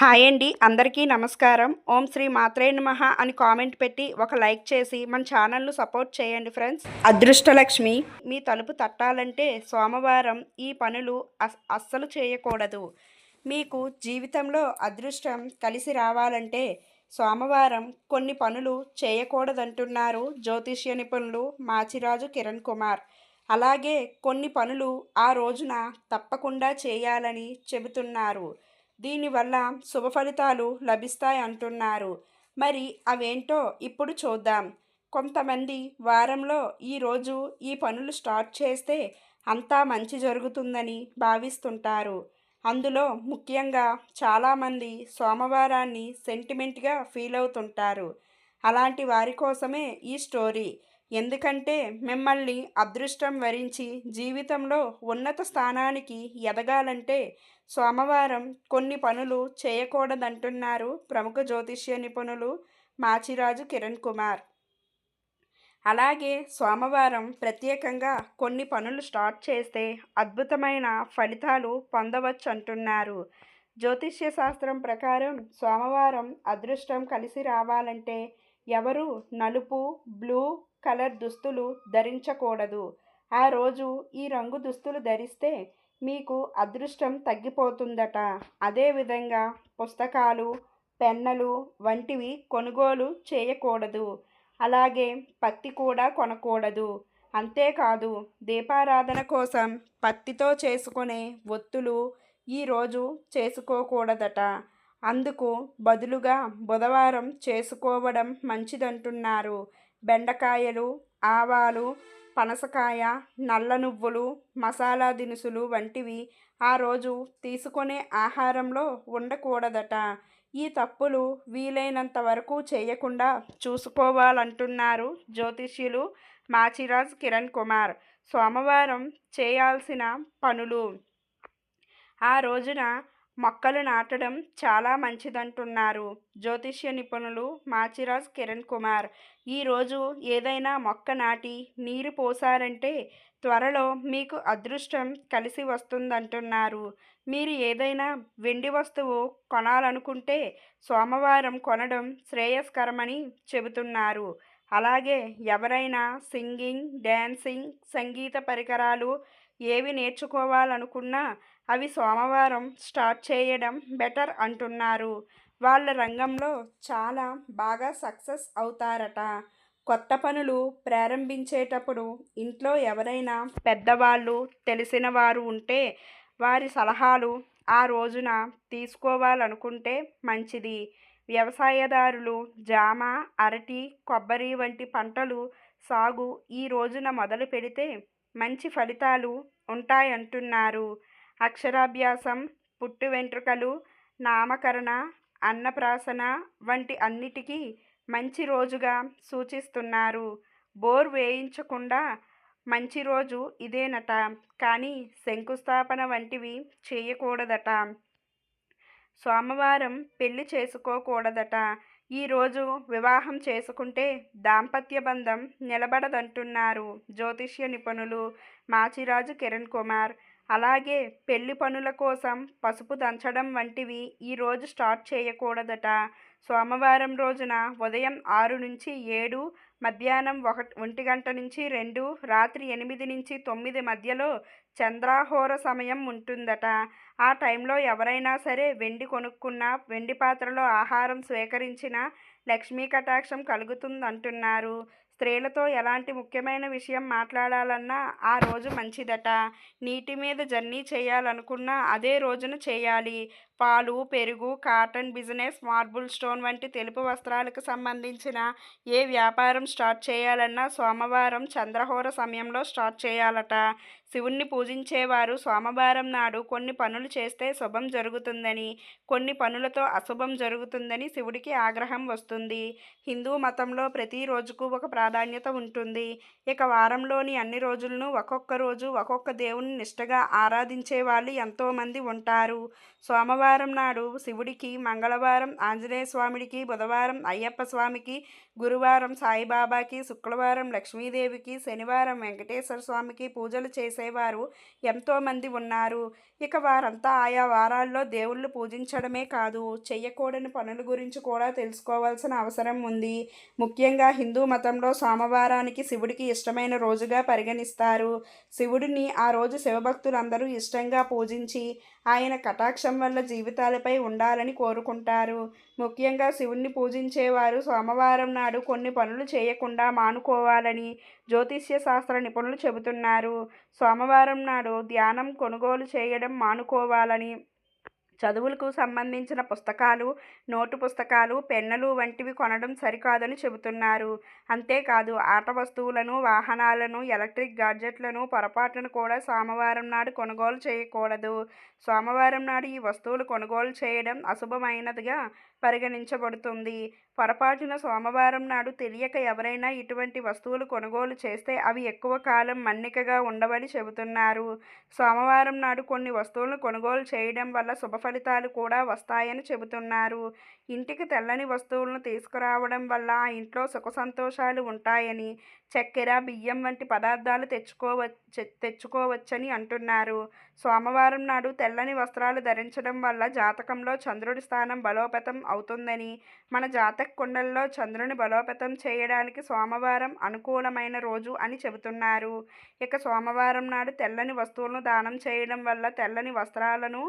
Hi అండి. అందరికీ నమస్కారం. ఓం శ్రీ మాత్రే నమః అని కామెంట్ పెట్టి ఒక లైక్ చేసి మన ఛానల్ను సపోర్ట్ చేయండి ఫ్రెండ్స్. అదృష్టలక్ష్మి. మీ తలుపు తట్టాలంటే సోమవారం ఈ పనులు అస్ అస్సలు చేయకూడదు. మీకు జీవితంలో అదృష్టం కలిసి రావాలంటే సోమవారం కొన్ని పనులు చేయకూడదంటున్నారు జ్యోతిష్య నిపుణులు మాచిరాజు కిరణ్ కుమార్. అలాగే కొన్ని పనులు ఆ రోజున తప్పకుండా చేయాలని చెబుతున్నారు. దీనివల్ల శుభ ఫలితాలు లభిస్తాయి అంటున్నారు. మరి అవేంటో ఇప్పుడు చూద్దాం. కొంతమంది వారంలో ఈరోజు ఈ పనులు స్టార్ట్ చేస్తే అంతా మంచి జరుగుతుందని భావిస్తుంటారు. అందులో ముఖ్యంగా చాలామంది సోమవారాన్ని సెంటిమెంట్గా ఫీల్ అవుతుంటారు. అలాంటి వారి కోసమే ఈ స్టోరీ ఎందుకంటే మిమ్మల్ని అదృష్టం వరించి జీవితంలో ఉన్నత స్థానానికి ఎదగాలంటే సోమవారం కొన్ని పనులు చేయకూడదంటున్నారు ప్రముఖ జ్యోతిష్య నిపుణులు మాచిరాజు కిరణ్ కుమార్. అలాగే సోమవారం ప్రత్యేకంగా కొన్ని పనులు స్టార్ట్ చేస్తే అద్భుతమైన ఫలితాలు పొందవచ్చు అంటున్నారు జ్యోతిష్య శాస్త్రం ప్రకారం సోమవారం అదృష్టం కలిసి రావాలంటే ఎవరు నలుపు బ్లూ కలర్ దుస్తులు ధరించకూడదు. ఆ రోజు ఈ రంగు దుస్తులు ధరిస్తే మీకు అదృష్టం తగ్గిపోతుందట. అదేవిధంగా పుస్తకాలు పెన్నలు వంటివి కొనుగోలు చేయకూడదు. అలాగే పత్తి కూడా కొనకూడదు. అంతేకాదు దీపారాధన కోసం పత్తితో చేసుకునే ఒత్తులు ఈరోజు చేసుకోకూడదట. అందుకు బదులుగా బుధవారం చేసుకోవడం మంచిదంటున్నారు. బెండకాయలు ఆవాలు పనసకాయ నల్ల నువ్వులు మసాలా దినుసులు వంటివి ఆ రోజు తీసుకునే ఆహారంలో ఉండకూడదట. ఈ తప్పులు వీలైనంత వరకు చేయకుండా చూసుకోవాలంటున్నారు జ్యోతిష్యులు మాచిరాజ్ కిరణ్ కుమార్. సోమవారం చేయాల్సిన పనులు. ఆ రోజున మొక్కలు నాటడం చాలా మంచిదంటున్నారు. జ్యోతిష్య నిపుణులు మాచిరాజ్ కిరణ్ కుమార్. ఈరోజు ఏదైనా మొక్క నాటి నీరు పోసారంటే త్వరలో మీకు అదృష్టం కలిసి వస్తుందంటున్నారు. మీరు ఏదైనా వెండి వస్తువు కొనాలనుకుంటే సోమవారం కొనడం శ్రేయస్కరమని చెబుతున్నారు. అలాగే ఎవరైనా సింగింగ్ డ్యాన్సింగ్ సంగీత పరికరాలు ఏవి నేర్చుకోవాలనుకున్నా అవి సోమవారం స్టార్ట్ చేయడం బెటర్ అంటున్నారు. వాళ్ళ రంగంలో చాలా బాగా సక్సెస్ అవుతారట. కొత్త పనులు ప్రారంభించేటప్పుడు ఇంట్లో ఎవరైనా పెద్దవాళ్ళు తెలిసిన వారు ఉంటే వారి సలహాలు ఆ రోజున తీసుకోవాలనుకుంటే మంచిది. వ్యవసాయదారులు జామ అరటి కొబ్బరి వంటి పంటలు సాగు ఈ రోజున మొదలు పెడితే మంచి ఫలితాలు ఉంటాయంటున్నారు. అక్షరాభ్యాసం పుట్టు వెంట్రుకలు నామకరణ అన్నప్రాసన వంటి అన్నిటికీ మంచి రోజుగా సూచిస్తున్నారు. బోర్ వేయించకుండా మంచి రోజు ఇదేనట. కానీ శంకుస్థాపన వంటివి చేయకూడదట. సోమవారం పెళ్ళి చేసుకోకూడదట. ఈరోజు వివాహం చేసుకుంటే దాంపత్య బంధం నిలబడదంటున్నారు జ్యోతిష్య నిపుణులు మాచిరాజు కిరణ్ కుమార్. అలాగే పెళ్ళి పనుల కోసం పసుపు దంచడం వంటివి ఈరోజు స్టార్ట్ చేయకూడదట. సోమవారం రోజున ఉదయం ఆరు నుంచి ఏడు మధ్యాహ్నం ఒక ఒంటి గంట నుంచి రెండు రాత్రి ఎనిమిది నుంచి తొమ్మిది మధ్యలో చంద్రాహోర సమయం ఉంటుందట. ఆ టైంలో ఎవరైనా సరే వెండి కొనుక్కున్న వెండి పాత్రలో ఆహారం స్వీకరించిన లక్ష్మీ కటాక్షం కలుగుతుందంటున్నారు. స్త్రీలతో ఎలాంటి ముఖ్యమైన విషయం మాట్లాడాలన్నా ఆ రోజు మంచిదట. నీటి మీద జర్నీ చేయాలనుకున్నా అదే రోజున చేయాలి. పాలు పెరుగు కాటన్ బిజినెస్ మార్బుల్ స్టోన్ వంటి తెలుపు వస్త్రాలకు సంబంధించిన ఏ వ్యాపారం స్టార్ట్ చేయాలన్నా సోమవారం చంద్రహోర సమయంలో స్టార్ట్ చేయాలట. శివుణ్ణి పూజించేవారు సోమవారం నాడు కొన్ని పనులు చేస్తే శుభం జరుగుతుందని కొన్ని పనులతో అశుభం జరుగుతుందని శివుడికి ఆగ్రహం వస్తుంది. హిందూ మతంలో ప్రతి రోజుకు ఒక ప్రాధాన్యత ఉంటుంది. ఇక వారంలోని అన్ని రోజులను ఒక్కొక్క రోజు ఒక్కొక్క దేవుని నిష్టగా ఆరాధించే వాళ్ళు ఎంతోమంది ఉంటారు. సోమవారం సోమవారం నాడు శివుడికి మంగళవారం ఆంజనేయ స్వామిడికి బుధవారం అయ్యప్ప స్వామికి గురువారం సాయిబాబాకి శుక్రవారం లక్ష్మీదేవికి శనివారం వెంకటేశ్వర స్వామికి పూజలు చేసేవారు ఎంతోమంది ఉన్నారు. ఇక వారంతా ఆయా వారాల్లో దేవుళ్ళు పూజించడమే కాదు చెయ్యకూడని పనుల గురించి కూడా తెలుసుకోవాల్సిన అవసరం ఉంది. ముఖ్యంగా హిందూ మతంలో సోమవారానికి శివుడికి ఇష్టమైన రోజుగా పరిగణిస్తారు. శివుడిని ఆ రోజు శివభక్తులందరూ ఇష్టంగా పూజించి ఆయన కటాక్షం వల్ల జీవితాలపై ఉండాలని కోరుకుంటారు. ముఖ్యంగా శివుణ్ణి పూజించేవారు సోమవారం నాడు కొన్ని పనులు చేయకుండా మానుకోవాలని జ్యోతిష్య శాస్త్ర నిపుణులు చెబుతున్నారు. సోమవారం నాడు ధ్యానం కొనుగోలు చేయడం మానుకోవాలని చదువులకు సంబంధించిన పుస్తకాలు నోటు పుస్తకాలు పెన్నులు వంటివి కొనడం సరికాదని చెబుతున్నారు. అంతేకాదు ఆట వస్తువులను వాహనాలను ఎలక్ట్రిక్ గాడ్జెట్లను పొరపాటును కూడా సోమవారం నాడు కొనుగోలు చేయకూడదు. సోమవారం నాడు ఈ వస్తువులు కొనుగోలు చేయడం అశుభమైనదిగా పరిగణించబడుతుంది. పొరపాటున సోమవారం నాడు తెలియక ఎవరైనా ఇటువంటి వస్తువులు కొనుగోలు చేస్తే అవి ఎక్కువ కాలం మన్నికగా ఉండవని చెబుతున్నారు. సోమవారం నాడు కొన్ని వస్తువులను కొనుగోలు చేయడం వల్ల శుభ ఫలితాలు కూడా వస్తాయని చెబుతున్నారు. ఇంటికి తెల్లని వస్తువులను తీసుకురావడం వల్ల ఆ ఇంట్లో సుఖ సంతోషాలు ఉంటాయని చక్కెర బియ్యం వంటి పదార్థాలు తెచ్చుకోవ తెచ్చుకోవచ్చని అంటున్నారు. సోమవారం నాడు తెల్లని వస్త్రాలు ధరించడం వల్ల జాతకంలో చంద్రుడి స్థానం బలోపేతం అవుతుందని మన జాతక కుండల్లో చంద్రుని బలోపేతం చేయడానికి సోమవారం అనుకూలమైన రోజు అని చెబుతున్నారు. ఇక సోమవారం నాడు తెల్లని వస్తువులను దానం చేయడం వల్ల తెల్లని వస్త్రాలను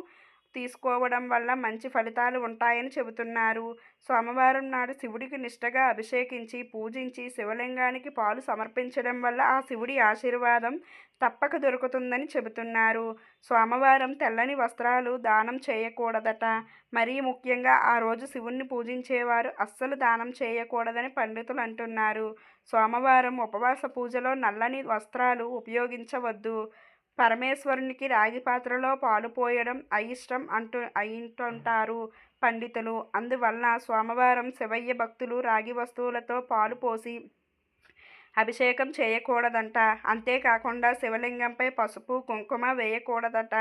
తీసుకోవడం వల్ల మంచి ఫలితాలు ఉంటాయని చెబుతున్నారు. సోమవారం నాడు శివుడికి నిష్టగా అభిషేకించి పూజించి శివలింగానికి పాలు సమర్పించడం వల్ల ఆ శివుడి ఆశీర్వాదం తప్పక దొరుకుతుందని చెబుతున్నారు. సోమవారం తెల్లని వస్త్రాలు దానం చేయకూడదట. మరీ ముఖ్యంగా ఆ రోజు శివుణ్ణి పూజించేవారు అస్సలు దానం చేయకూడదని పండితులు అంటున్నారు. సోమవారం ఉపవాస పూజలో నల్లని వస్త్రాలు ఉపయోగించవద్దు. పరమేశ్వరునికి రాగి పాత్రలో పాలు పోయడం అయిష్టం అంటూ అయింటుంటారు పండితులు. అందువలన సోమవారం శివయ్య భక్తులు రాగి వస్తువులతో పాలు పోసి అభిషేకం చేయకూడదంట. అంతేకాకుండా శివలింగంపై పసుపు కుంకుమ వేయకూడదట.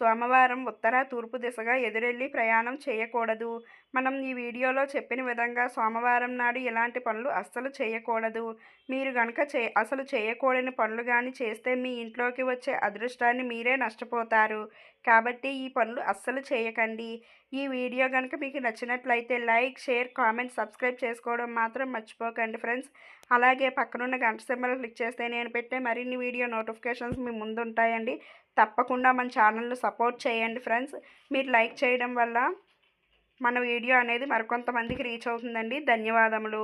సోమవారం ఉత్తర తూర్పు దిశగా ఎదురెళ్ళి ప్రయాణం చేయకూడదు. మనం ఈ వీడియోలో చెప్పిన విధంగా సోమవారం నాడు ఇలాంటి పనులు అస్సలు చేయకూడదు. మీరు గనక చే అసలు చేయకూడని పనులు కానీ చేస్తే మీ ఇంట్లోకి వచ్చే అదృష్టాన్ని మీరే నష్టపోతారు. కాబట్టి ఈ పనులు అస్సలు చేయకండి. ఈ వీడియో కనుక మీకు నచ్చినట్లయితే లైక్ షేర్ కామెంట్ సబ్స్క్రైబ్ చేసుకోవడం మాత్రం మర్చిపోకండి ఫ్రెండ్స్. అలాగే పక్కనున్న గంట సింబల్ క్లిక్ చేస్తే నేను పెట్టే మరిన్ని వీడియో నోటిఫికేషన్స్ మీ ముందు ఉంటాయండి తప్పకుండా మన ఛానల్ను సపోర్ట్ చేయండి ఫ్రెండ్స్. మీరు లైక్ చేయడం వల్ల మన వీడియో అనేది మరికొంతమందికి రీచ్ అవుతుందండి. ధన్యవాదములు.